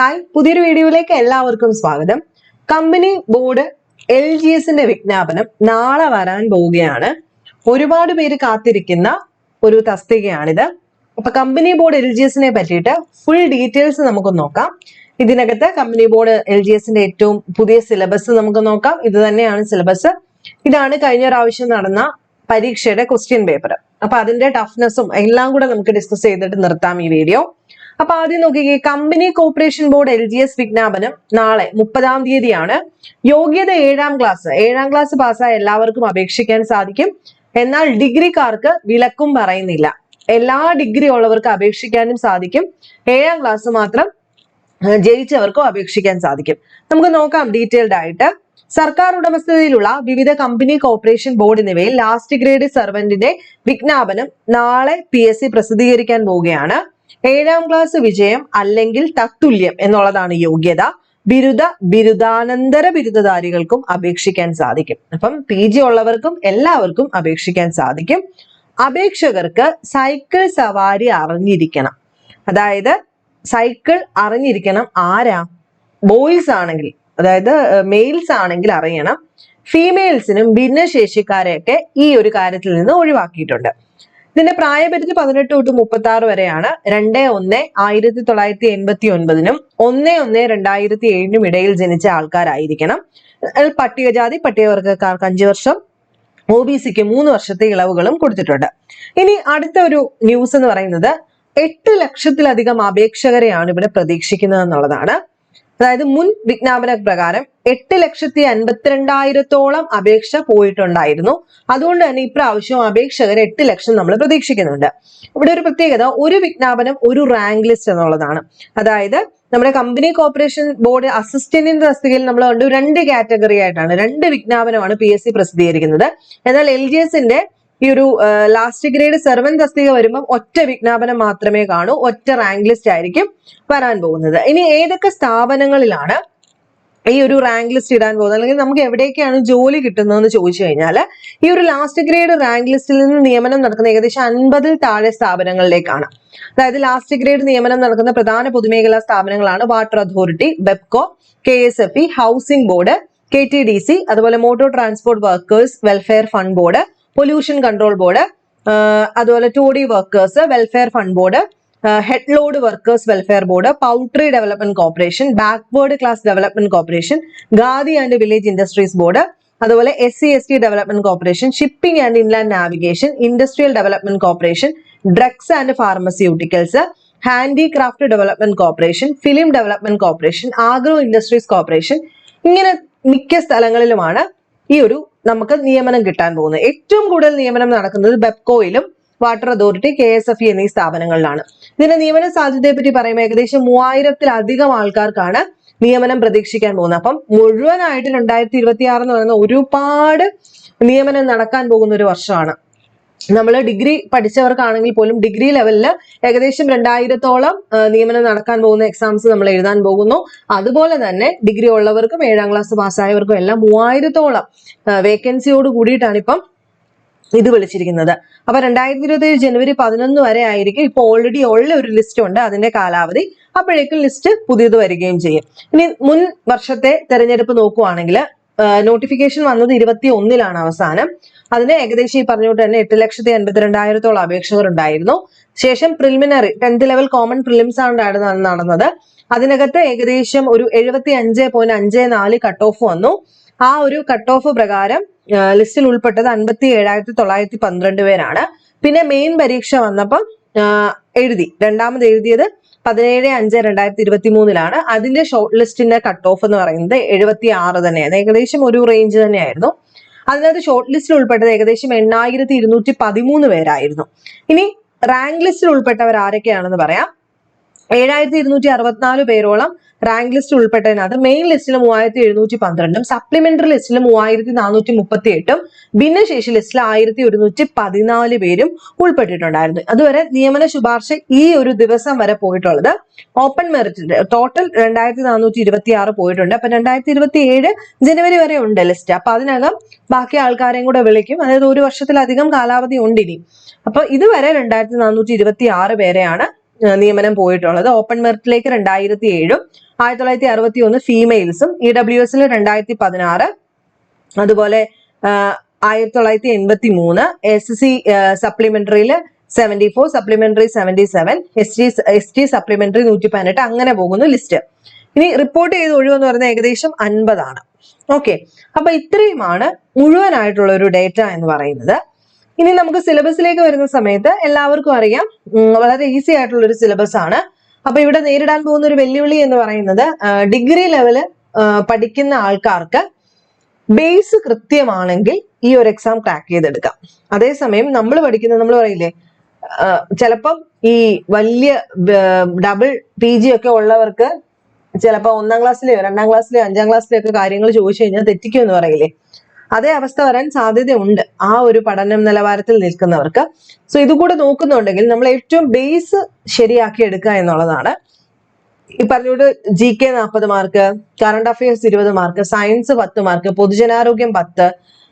Hi പുതിയൊരു വീഡിയോയിലേക്ക് എല്ലാവർക്കും സ്വാഗതം. കമ്പനി ബോർഡ് എൽ ജി എസിന്റെ വിജ്ഞാപനം നാളെ വരാൻ പോവുകയാണ്. ഒരുപാട് പേര് കാത്തിരിക്കുന്ന ഒരു തസ്തികയാണിത്. അപ്പൊ കമ്പനി ബോർഡ് എൽ ജി എസിനെ പറ്റിയിട്ട് ഫുൾ ഡീറ്റെയിൽസ് നമുക്ക് നോക്കാം. ഇതിനകത്ത് കമ്പനി ബോർഡ് എൽ ജി എസിന്റെ ഏറ്റവും പുതിയ സിലബസ് നമുക്ക് നോക്കാം. ഇത് തന്നെയാണ് സിലബസ് ഇതാണ് കഴിഞ്ഞ പ്രാവശ്യം നടന്ന പരീക്ഷയുടെ ക്വസ്റ്റ്യൻ പേപ്പർ അപ്പൊ അതിന്റെ ടഫ്നെസ്സും എല്ലാം കൂടെ നമുക്ക് ഡിസ്കസ് ചെയ്തിട്ട് നിർത്താം ഈ വീഡിയോ അപ്പൊ ആദ്യം നോക്കിക്കേ company corporation board L G S വിജ്ഞാപനം നാളെ മുപ്പതാം തീയതിയാണ്. യോഗ്യത ഏഴാം ക്ലാസ് ഏഴാം ക്ലാസ് പാസ്സായ എല്ലാവർക്കും അപേക്ഷിക്കാൻ സാധിക്കും. എന്നാൽ ഡിഗ്രിക്കാർക്ക് വിലക്കും പറയുന്നില്ല. എല്ലാ ഡിഗ്രി ഉള്ളവർക്ക് അപേക്ഷിക്കാനും സാധിക്കും. ഏഴാം ക്ലാസ് മാത്രം ജയിച്ചവർക്കും അപേക്ഷിക്കാൻ സാധിക്കും. നമുക്ക് നോക്കാം ഡീറ്റെയിൽഡ് ആയിട്ട്. സർക്കാർ ഉടമസ്ഥതയിലുള്ള വിവിധ കമ്പനി കോർപ്പറേഷൻ ബോർഡ് എന്നിവയിൽ ലാസ്റ്റ് ഗ്രേഡ് സർവന്റിന്റെ വിജ്ഞാപനം നാളെ പി പ്രസിദ്ധീകരിക്കാൻ പോവുകയാണ്. ഏഴാം ക്ലാസ് വിജയം അല്ലെങ്കിൽ തത്തുല്യം എന്നുള്ളതാണ് യോഗ്യത. ബിരുദ ബിരുദാനന്തര ബിരുദധാരികൾക്കും അപേക്ഷിക്കാൻ സാധിക്കും. അപ്പം പി ജി ഉള്ളവർക്കും എല്ലാവർക്കും അപേക്ഷിക്കാൻ സാധിക്കും. അപേക്ഷകർക്ക് സൈക്കിൾ സവാരി അറിഞ്ഞിരിക്കണം. അതായത് സൈക്കിൾ അറിഞ്ഞിരിക്കണം ആരാ? ബോയ്സ് ആണെങ്കിൽ അതായത് മെയിൽസ് ആണെങ്കിൽ അറിയണം. ഫീമെയിൽസിനും ഭിന്നശേഷിക്കാരെയൊക്കെ ഈ ഒരു കാര്യത്തിൽ നിന്ന് ഒഴിവാക്കിയിട്ടുണ്ട്. ഇതിന്റെ പ്രായപരിധി പതിനെട്ട് തൊട്ട് മുപ്പത്തി ആറ് വരെയാണ്. രണ്ട് ഒന്ന് ആയിരത്തി തൊള്ളായിരത്തി എൺപത്തി ഒൻപതിനും ഒന്ന് ഒന്ന് രണ്ടായിരത്തി ഏഴിനും ഇടയിൽ ജനിച്ച ആൾക്കാരായിരിക്കണം. പട്ടികജാതി പട്ടികവർഗക്കാർക്ക് അഞ്ചു വർഷം ഒ ബി സിക്ക് മൂന്ന് വർഷത്തെ ഇളവുകളും കൊടുത്തിട്ടുണ്ട്. ഇനി അടുത്ത ഒരു ന്യൂസ് എന്ന് പറയുന്നത് എട്ട് ലക്ഷത്തിലധികം അപേക്ഷകരെയാണ് ഇവിടെ പ്രതീക്ഷിക്കുന്നത് എന്നുള്ളതാണ്. അതായത് മുൻ വിജ്ഞാപന പ്രകാരം എട്ട് ലക്ഷത്തി അൻപത്തിരണ്ടായിരത്തോളം അപേക്ഷ പോയിട്ടുണ്ടായിരുന്നു. അതുകൊണ്ട് തന്നെ ഇപ്രാവശ്യം അപേക്ഷകർ എട്ട് ലക്ഷം നമ്മൾ പ്രതീക്ഷിക്കുന്നുണ്ട്. ഇവിടെ ഒരു പ്രത്യേകത ഒരു വിജ്ഞാപനം ഒരു റാങ്ക് ലിസ്റ്റ് എന്നുള്ളതാണ്. അതായത് നമ്മുടെ കമ്പനി കോർപ്പറേഷൻ ബോർഡ് അസിസ്റ്റന്റിന്റെ തസ്തികയിൽ നമ്മൾ കണ്ടു രണ്ട് കാറ്റഗറി ആയിട്ടാണ് രണ്ട് വിജ്ഞാപനമാണ് പി എസ് സി പ്രസിദ്ധീകരിക്കുന്നത്. എന്നാൽ എൽ ജി എസിന്റെ ഈ ഒരു ലാസ്റ്റ് ഗ്രേഡ് സെർവൻ തസ്തിക വരുമ്പം ഒറ്റ വിജ്ഞാപനം മാത്രമേ കാണൂ. ഒറ്റ റാങ്ക് ലിസ്റ്റ് ആയിരിക്കും വരാൻ പോകുന്നത്. ഇനി ഏതൊക്കെ സ്ഥാപനങ്ങളിലാണ് ഈ ഒരു റാങ്ക് ലിസ്റ്റ് ഇടാൻ പോകുന്നത്? അല്ലെങ്കിൽ നമുക്ക് എവിടേക്കാണ് ജോലി കിട്ടുന്നതെന്ന് ചോദിച്ചു കഴിഞ്ഞാൽ ഈ ഒരു ലാസ്റ്റ് ഗ്രേഡ് റാങ്ക് ലിസ്റ്റിൽ നിന്ന് നിയമനം നടക്കുന്ന ഏകദേശം അൻപതിൽ താഴെ സ്ഥാപനങ്ങളിലേക്കാണ്. അതായത് ലാസ്റ്റ് ഗ്രേഡ് നിയമനം നടക്കുന്ന പ്രധാന പൊതുമേഖലാ സ്ഥാപനങ്ങളാണ് water authority Bevco K S F E housing board K T D C അതുപോലെ motor transport workers welfare fund board pollution control board അതുപോലെ toddy workers welfare fund board head load workers welfare board poultry development corporation backward class development corporation khadi and village industries board അതുപോലെ S C S T development corporation shipping and inland navigation industrial development corporation drugs and pharmaceuticals handicraft development corporation film development corporation agro industries corporation ഇങ്ങനെ മിക്ക സ്ഥലങ്ങളിലുമാണ് ഈ ഒരു നമുക്ക് നിയമനം കിട്ടാൻ പോകുന്നത്. ഏറ്റവും കൂടുതൽ നിയമനം നടക്കുന്നത് ബെപ്കോയിലും water authority K S F E എന്നീ സ്ഥാപനങ്ങളിലാണ്. ഇതിന്റെ നിയമന സാധ്യതയെ പറ്റി പറയുമ്പോൾ ഏകദേശം മൂവായിരത്തിലധികം ആൾക്കാർക്കാണ് നിയമനം പ്രതീക്ഷിക്കാൻ പോകുന്നത്. അപ്പം മുഴുവനായിട്ട് രണ്ടായിരത്തി ഇരുപത്തി ആറ് എന്ന് പറയുന്ന ഒരുപാട് നിയമനം നടക്കാൻ പോകുന്ന ഒരു വർഷമാണ്. നമ്മൾ ഡിഗ്രി പഠിച്ചവർക്കാണെങ്കിൽ പോലും ഡിഗ്രി ലെവലിൽ ഏകദേശം രണ്ടായിരത്തോളം നിയമനം നടക്കാൻ പോകുന്ന എക്സാംസ് നമ്മൾ എഴുതാൻ പോകുന്നു. അതുപോലെ തന്നെ ഡിഗ്രി ഉള്ളവർക്കും ഏഴാം ക്ലാസ് പാസ്സായവർക്കും എല്ലാം മൂവായിരത്തോളം വേക്കൻസിയോട് കൂടിയിട്ടാണ് ഇപ്പം ഇത് വിളിച്ചിരിക്കുന്നത്. അപ്പൊ രണ്ടായിരത്തി ഇരുപത്തി ഏഴ് ജനുവരി പതിനൊന്ന് വരെ ആയിരിക്കും ഇപ്പൊ ഓൾറെഡി ഉള്ള ഒരു ലിസ്റ്റ് ഉണ്ട് അതിന്റെ കാലാവധി. അപ്പോഴേക്കും ലിസ്റ്റ് പുതിയത് വരികയും ചെയ്യും. ഇനി മുൻ വർഷത്തെ തെരഞ്ഞെടുപ്പ് നോക്കുവാണെങ്കിൽ നോട്ടിഫിക്കേഷൻ വന്നത് ഇരുപത്തി ഒന്നിലാണ് അവസാനം. അതിന് ഏകദേശം ഈ പറഞ്ഞുകൊണ്ട് തന്നെ എട്ട് ലക്ഷത്തി എൺപത്തിരണ്ടായിരത്തോളം അപേക്ഷകർ ഉണ്ടായിരുന്നു. ശേഷം preliminary tenth level common prelims ആണ് നടന്ന- നടന്നത്. അതിനകത്ത് ഏകദേശം ഒരു എഴുപത്തി അഞ്ച് പോയിന്റ് അഞ്ച് നാല് കട്ട് ഓഫ് വന്നു. ആ ഒരു കട്ട് ഓഫ് പ്രകാരം ലിസ്റ്റിൽ ഉൾപ്പെട്ടത് അൻപത്തി ഏഴായിരത്തി തൊള്ളായിരത്തി പന്ത്രണ്ട് പേരാണ്. പിന്നെ മെയിൻ പരീക്ഷ വന്നപ്പം എഴുതി. രണ്ടാമത് എഴുതിയത് പതിനേഴ് അഞ്ച് രണ്ടായിരത്തി ഇരുപത്തി മൂന്നിലാണ് അതിന്റെ ഷോർട്ട് ലിസ്റ്റിന്റെ കട്ട് ഓഫ് എന്ന് പറയുന്നത് എഴുപത്തി ആറ് തന്നെയാണ്. ഏകദേശം ഒരു റേഞ്ച് തന്നെയായിരുന്നു. അതിനകത്ത് ഷോർട്ട് ലിസ്റ്റിൽ ഉൾപ്പെട്ടത് ഏകദേശം എണ്ണായിരത്തി ഇരുന്നൂറ്റി പതിമൂന്ന് പേരായിരുന്നു. ഇനി റാങ്ക് ലിസ്റ്റിൽ ഉൾപ്പെട്ടവർ ആരൊക്കെയാണെന്ന് പറയാം. ഏഴായിരത്തി ഇരുന്നൂറ്റി അറുപത്തിനാല് പേരോളം റാങ്ക് ലിസ്റ്റ് ഉൾപ്പെട്ടതിനകത്ത് മെയിൻ ലിസ്റ്റിൽ മൂവായിരത്തി എഴുന്നൂറ്റി പന്ത്രണ്ടും സപ്ലിമെന്ററി ലിസ്റ്റിൽ മൂവായിരത്തി നാനൂറ്റി മുപ്പത്തി എട്ടും ഭിന്നശേഷി ലിസ്റ്റിൽ ആയിരത്തി ഒരുന്നൂറ്റി പതിനാല് പേരും ഉൾപ്പെട്ടിട്ടുണ്ടായിരുന്നു. അതുവരെ നിയമന ശുപാർശ ഈ ഒരു ദിവസം വരെ പോയിട്ടുള്ളത് ഓപ്പൺ മെറിറ്റ് ടോട്ടൽ രണ്ടായിരത്തി നാനൂറ്റി ഇരുപത്തി ആറ് പോയിട്ടുണ്ട്. അപ്പൊ രണ്ടായിരത്തി ഇരുപത്തി ഏഴ് ജനുവരി വരെ ഉണ്ട് ലിസ്റ്റ് അപ്പൊ അതിനകം ബാക്കി ആൾക്കാരെയും കൂടെ വിളിക്കും. അതായത് ഒരു വർഷത്തിലധികം കാലാവധി ഉണ്ട് ഇനി. അപ്പൊ ഇതുവരെ രണ്ടായിരത്തി നാനൂറ്റി ഇരുപത്തി ആറ് പേരെയാണ് നിയമനം പോയിട്ടുള്ളത്. ഓപ്പൺ മെറിറ്റിലേക്ക് രണ്ടായിരത്തി ഏഴും ആയിരത്തി തൊള്ളായിരത്തി അറുപത്തി ഒന്ന് ഫീമെയിൽസും ഇ ഡബ്ല്യു എസിൽ രണ്ടായിരത്തി പതിനാറ് അതുപോലെ ആയിരത്തി തൊള്ളായിരത്തി എൺപത്തി മൂന്ന് S C സപ്ലിമെന്ററിയിൽ seventy four supplementary seventy seven S T S T supplementary നൂറ്റി പതിനെട്ട് അങ്ങനെ പോകുന്നു ലിസ്റ്റ് ഇനി റിപ്പോർട്ട് ചെയ്ത് ഒഴിവെന്ന് പറയുന്നത് ഏകദേശം അൻപതാണ്. ഓക്കെ അപ്പൊ ഇത്രയുമാണ് മുഴുവനായിട്ടുള്ള ഒരു ഡേറ്റ എന്ന് പറയുന്നത്. ഇനി നമുക്ക് സിലബസിലേക്ക് വരുന്ന സമയത്ത് എല്ലാവർക്കും അറിയാം വളരെ ഈസി ആയിട്ടുള്ള ഒരു സിലബസ് ആണ്. അപ്പൊ ഇവിടെ നേരിടാൻ പോകുന്ന ഒരു വെല്ലുവിളി എന്ന് പറയുന്നത് ഡിഗ്രി ലെവൽ പഠിക്കുന്ന ആൾക്കാർക്ക് ബേസ് കൃത്യമാണെങ്കിൽ ഈ ഒരു എക്സാം ക്രാക്ക് ചെയ്തെടുക്കാം. അതേസമയം നമ്മൾ പഠിക്കുന്നത് നമ്മൾ പറയില്ലേ ചിലപ്പം ഈ വലിയ ഡബിൾ പി ജി ഒക്കെ ഉള്ളവർക്ക് ചിലപ്പോൾ ഒന്നാം ക്ലാസ്സിലെയോ രണ്ടാം ക്ലാസ്സിലെയോ അഞ്ചാം ക്ലാസ്സിലെയോ ഒക്കെ കാര്യങ്ങൾ ചോദിച്ചു കഴിഞ്ഞാൽ തെറ്റിക്കും എന്ന് പറയില്ലേ. അതേ അവസ്ഥ വരാൻ സാധ്യതയുണ്ട് ആ ഒരു പഠനം നിലവാരത്തിൽ നിൽക്കുന്നവർക്ക്. സോ ഇതുകൂടെ നോക്കുന്നുണ്ടെങ്കിൽ നമ്മൾ ഏറ്റവും ബേസ് ശരിയാക്കി എടുക്കുക എന്നുള്ളതാണ്. ഈ പറഞ്ഞോട് ജി കെ നാൽപ്പത് മാർക്ക് കറണ്ട് അഫയേഴ്സ് ഇരുപത് മാർക്ക് സയൻസ് പത്ത് മാർക്ക് പൊതുജനാരോഗ്യം പത്ത്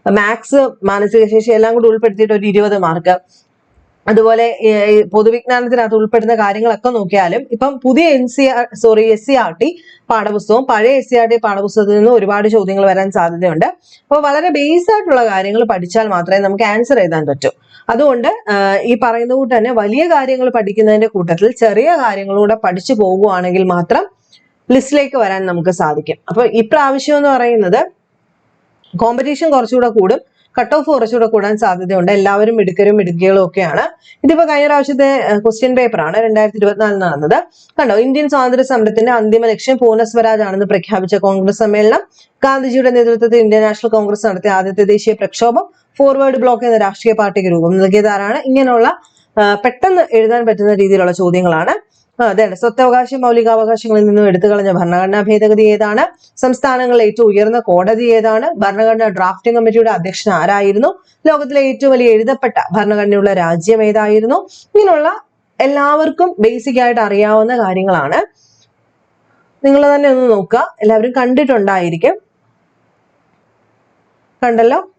മാത്സ് മാനസിക ശേഷി എല്ലാം കൂടി ഉൾപ്പെടുത്തിയിട്ട് ഒരു ഇരുപത് മാർക്ക് അതുപോലെ പൊതുവിജ്ഞാനത്തിനകത്ത് ഉൾപ്പെടുന്ന കാര്യങ്ങളൊക്കെ നോക്കിയാലും ഇപ്പം പുതിയ N C R sorry S C R T പാഠപുസ്തകവും പഴയ എസ് സി ആർ ടി പാഠപുസ്തകത്തിൽ നിന്ന് ഒരുപാട് ചോദ്യങ്ങൾ വരാൻ സാധ്യതയുണ്ട്. അപ്പോൾ വളരെ ബേസ് ആയിട്ടുള്ള കാര്യങ്ങൾ പഠിച്ചാൽ മാത്രമേ നമുക്ക് ആൻസർ എഴുതാൻ പറ്റൂ. അതുകൊണ്ട് ഈ പറയുന്ന കൂട്ട് തന്നെ വലിയ കാര്യങ്ങൾ പഠിക്കുന്നതിന്റെ കൂട്ടത്തിൽ ചെറിയ കാര്യങ്ങളൂടെ പഠിച്ചു പോകുവാണെങ്കിൽ മാത്രം ലിസ്റ്റിലേക്ക് വരാൻ നമുക്ക് സാധിക്കും. അപ്പൊ ഇപ്രാവശ്യം എന്ന് പറയുന്നത് കോമ്പറ്റീഷൻ കുറച്ചുകൂടെ കൂടും. കട്ട് ഓഫ് കുറച്ചുകൂടെ കൂടാൻ സാധ്യതയുണ്ട്. എല്ലാവരും മിടുക്കരും മിടുക്കികളും ഒക്കെയാണ്. ഇതിപ്പോ കഴിഞ്ഞ പ്രാവശ്യത്തെ ക്വസ്റ്റ്യൻ പേപ്പറാണ് രണ്ടായിരത്തി ഇരുപത്തിനാലിൽ നടന്നത്. കണ്ടോ? ഇന്ത്യൻ സ്വാതന്ത്ര്യ സമരത്തിന്റെ അന്തിമ ലക്ഷ്യം പൂർണ സ്വരാജ് ആണെന്ന് പ്രഖ്യാപിച്ച കോൺഗ്രസ് സമ്മേളനം ഗാന്ധിജിയുടെ നേതൃത്വത്തിൽ ഇന്ത്യൻ നാഷണൽ കോൺഗ്രസ് നടത്തിയ ആദ്യത്തെ ദേശീയ പ്രക്ഷോഭം ഫോർവേഡ് ബ്ലോക്ക് എന്ന രാഷ്ട്രീയ പാർട്ടിക്ക് രൂപം നൽകിയതാരാണ്? ഇങ്ങനെയുള്ള പെട്ടെന്ന് എഴുതാൻ പറ്റുന്ന രീതിയിലുള്ള ചോദ്യങ്ങളാണ്. ആ, അതെ സ്വത്തവകാശ മൗലികാവകാശങ്ങളിൽ നിന്നും എടുത്തു കളഞ്ഞ ഭരണഘടനാ ഭേദഗതി ഏതാണ്? സംസ്ഥാനങ്ങളിലെ ഏറ്റവും ഉയർന്ന കോടതി ഏതാണ്? ഭരണഘടനാ ഡ്രാഫ്റ്റിംഗ് കമ്മിറ്റിയുടെ അധ്യക്ഷൻ ആരായിരുന്നു? ലോകത്തിലെ ഏറ്റവും വലിയ എഴുതപ്പെട്ട ഭരണഘടനയുള്ള രാജ്യം ഏതായിരുന്നു? ഇങ്ങനെയുള്ള എല്ലാവർക്കും ബേസിക് ആയിട്ട് അറിയാവുന്ന കാര്യങ്ങളാണ്. നിങ്ങൾ തന്നെ ഒന്ന് നോക്കുക. എല്ലാവരും കണ്ടിട്ടുണ്ടായിരിക്കും. കണ്ടല്ലോ?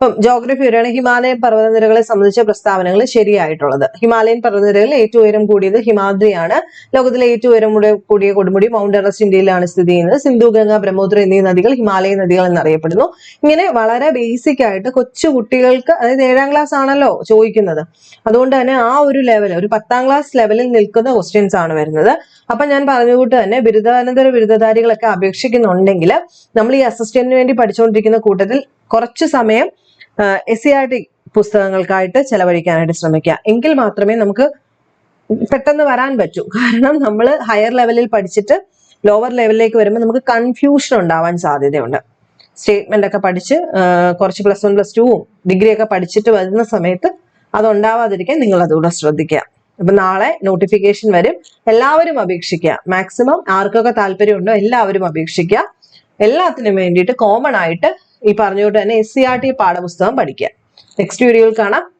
ഇപ്പം ജോഗ്രഫി വരികയാണ് ഹിമാലയൻ പർവതനിരകളെ സംബന്ധിച്ച പ്രസ്താവനകൾ ശരിയായിട്ടുള്ളത്. ഹിമാലയൻ പർവതനിരകളിൽ ഏറ്റവും ഉയരം കൂടിയത് ഹിമാദ്രിയാണ്. ലോകത്തിലെ ഏറ്റവും ഉയരം കൂടിയ- കൊടുമുടി മൗണ്ട് എവറസ്റ്റ് ഇന്ത്യയിലാണ് സ്ഥിതി ചെയ്യുന്നത്. സിന്ധു ഗംഗ ബ്രഹ്മപുത്ര എന്നീ നദികൾ ഹിമാലയ നദികൾ എന്നറിയപ്പെടുന്നു. ഇങ്ങനെ വളരെ ബേസിക് ആയിട്ട് കൊച്ചു കുട്ടികൾക്ക് അതായത് ഏഴാം ക്ലാസ് ആണല്ലോ ചോദിക്കുന്നത്. അതുകൊണ്ട് തന്നെ ആ ഒരു ലെവൽ ഒരു പത്താം ക്ലാസ് ലെവലിൽ നിൽക്കുന്ന ക്വസ്റ്റ്യൻസ് ആണ് വരുന്നത്. അപ്പൊ ഞാൻ പറഞ്ഞുകൊണ്ട് തന്നെ ബിരുദാനന്തര ബിരുദധാരികളൊക്കെ അപേക്ഷിക്കുന്നുണ്ടെങ്കിൽ നമ്മൾ ഈ അസിസ്റ്റന്റിന് വേണ്ടി പഠിച്ചുകൊണ്ടിരിക്കുന്ന കൂട്ടത്തിൽ കുറച്ച് സമയം എസ് സി ആർ ടി പുസ്തകങ്ങൾക്കായിട്ട് ചെലവഴിക്കാനായിട്ട് ശ്രമിക്കുക എങ്കിൽ മാത്രമേ നമുക്ക് പെട്ടെന്ന് വരാൻ പറ്റൂ. കാരണം നമ്മൾ ഹയർ ലെവലിൽ പഠിച്ചിട്ട് ലോവർ ലെവലിലേക്ക് വരുമ്പോൾ നമുക്ക് കൺഫ്യൂഷൻ ഉണ്ടാവാൻ സാധ്യതയുണ്ട്. സ്റ്റേറ്റ്മെന്റ് ഒക്കെ പഠിച്ച് കുറച്ച് പ്ലസ് വൺ പ്ലസ് ടുവും ഡിഗ്രി ഒക്കെ പഠിച്ചിട്ട് വരുന്ന സമയത്ത് അത് ഉണ്ടാവാതിരിക്കാൻ നിങ്ങൾ അതുകൂടെ ശ്രദ്ധിക്കുക അപ്പൊ നാളെ നോട്ടിഫിക്കേഷൻ വരും. എല്ലാവരും അപേക്ഷിക്കുക മാക്സിമം ആർക്കൊക്കെ താല്പര്യമുണ്ടോ എല്ലാവരും അപേക്ഷിക്കുക എല്ലാത്തിനും വേണ്ടിയിട്ട് കോമൺ ആയിട്ട് ഈ പറഞ്ഞുകൊണ്ട് തന്നെ എസ് സി ആർ ടി പാഠപുസ്തകം പഠിക്കുക. നെക്സ്റ്റ് വീഡിയോയിൽ കാണാം.